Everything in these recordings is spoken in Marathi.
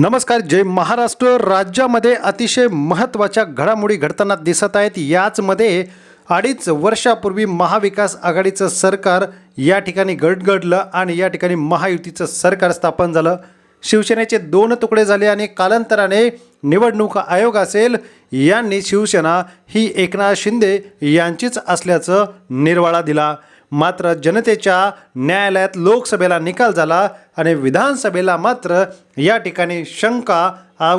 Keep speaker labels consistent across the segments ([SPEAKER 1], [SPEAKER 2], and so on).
[SPEAKER 1] नमस्कार जय महाराष्ट्र. राज्यामध्ये अतिशय महत्त्वाच्या घडामोडी घडताना दिसत आहेत. याचमध्ये अडीच वर्षापूर्वी महाविकास आघाडीचं सरकार या ठिकाणी गडगडलं आणि या ठिकाणी महायुतीचं सरकार स्थापन झालं. शिवसेनेचे दोन तुकडे झाले आणि कालांतराने निवडणूक आयोग असेल यांनी शिवसेना ही एकनाथ शिंदे यांचीच असल्याचं निर्वाळा दिला. मात्र जनतेच्या न्यायालयात लोकसभेला निकाल झाला आणि विधानसभेला मात्र या ठिकाणी शंका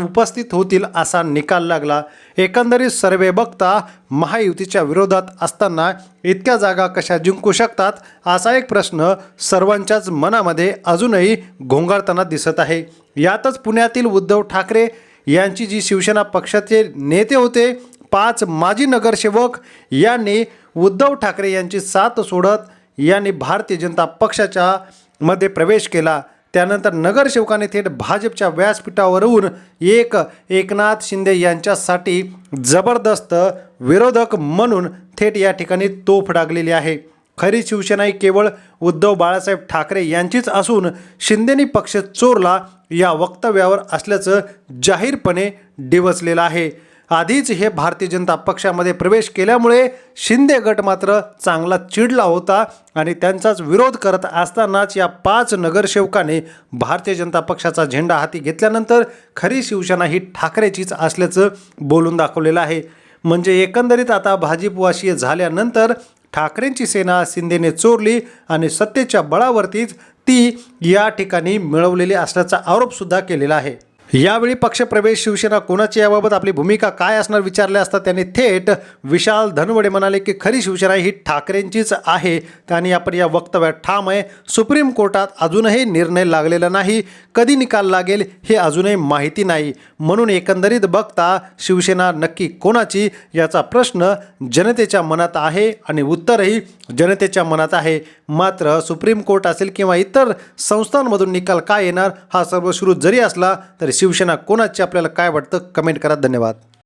[SPEAKER 1] उपस्थित होतील असा निकाल लागला. एकंदरीत सर्वे बघता महायुतीच्या विरोधात असताना इतक्या जागा कशा जिंकू शकतात असा एक प्रश्न सर्वांच्याच मनामध्ये अजूनही घोंगाळताना दिसत आहे. यातच पुण्यातील उद्धव ठाकरे यांची जी शिवसेना पक्षाचे नेते होते पाच माजी नगरसेवक यांनी उद्धव ठाकरे यांची साथ सोडत यांनी भारतीय जनता पक्षाच्या मध्ये प्रवेश केला. त्यानंतर नगरसेवकाने थेट भाजपच्या व्यासपीठावरून एक एकनाथ शिंदे यांच्यासाठी जबरदस्त विरोधक म्हणून थेट या ठिकाणी तोफ डागलेली आहे. खरी शिवसेना ही केवळ उद्धव बाळासाहेब ठाकरे यांचीच असून शिंदेनी पक्ष चोरला या वक्तव्यावर असल्याचं जाहीरपणे डिवचलेलं आहे. आधीच हे भारतीय जनता पक्षामध्ये प्रवेश केल्यामुळे शिंदे गट मात्र चांगला चिडला होता आणि त्यांचाच विरोध करत असतानाच या पाच नगरसेवकाने भारतीय जनता पक्षाचा झेंडा हाती घेतल्यानंतर खरी शिवसेना ही ठाकरेचीच असल्याचं बोलून दाखवलेलं आहे. म्हणजे एकंदरीत आता भाजीपवाशी झाल्यानंतर ठाकरेंची सेना शिंदेने चोरली आणि सत्तेच्या बळावरतीच ती या ठिकाणी मिळवलेली असल्याचा आरोपसुद्धा केलेला आहे. यावेळी पक्षप्रवेश शिवसेना कोणाची याबाबत आपली भूमिका काय असणार विचारले असता त्यांनी थेट विशाल धनवडे म्हणाले की खरी शिवसेना ही ठाकरेंचीच आहे. त्यांनी आपण या वक्तव्यात ठाम आहे. सुप्रीम कोर्टात अजूनही निर्णय लागलेला नाही. कधी निकाल लागेल हे अजूनही माहिती नाही. म्हणून एकंदरीत बघता शिवसेना नक्की कोणाची याचा प्रश्न जनतेच्या मनात आहे आणि उत्तरही जनतेच्या मनात आहे. मात्र सुप्रीम कोर्ट असेल किंवा इतर संस्थांमधून निकाल काय येणार हा सर्व सुरू जरी असला तरी शिवसेना कोणाची आपल्याला काय वाटतं? कमेंट करा. धन्यवाद.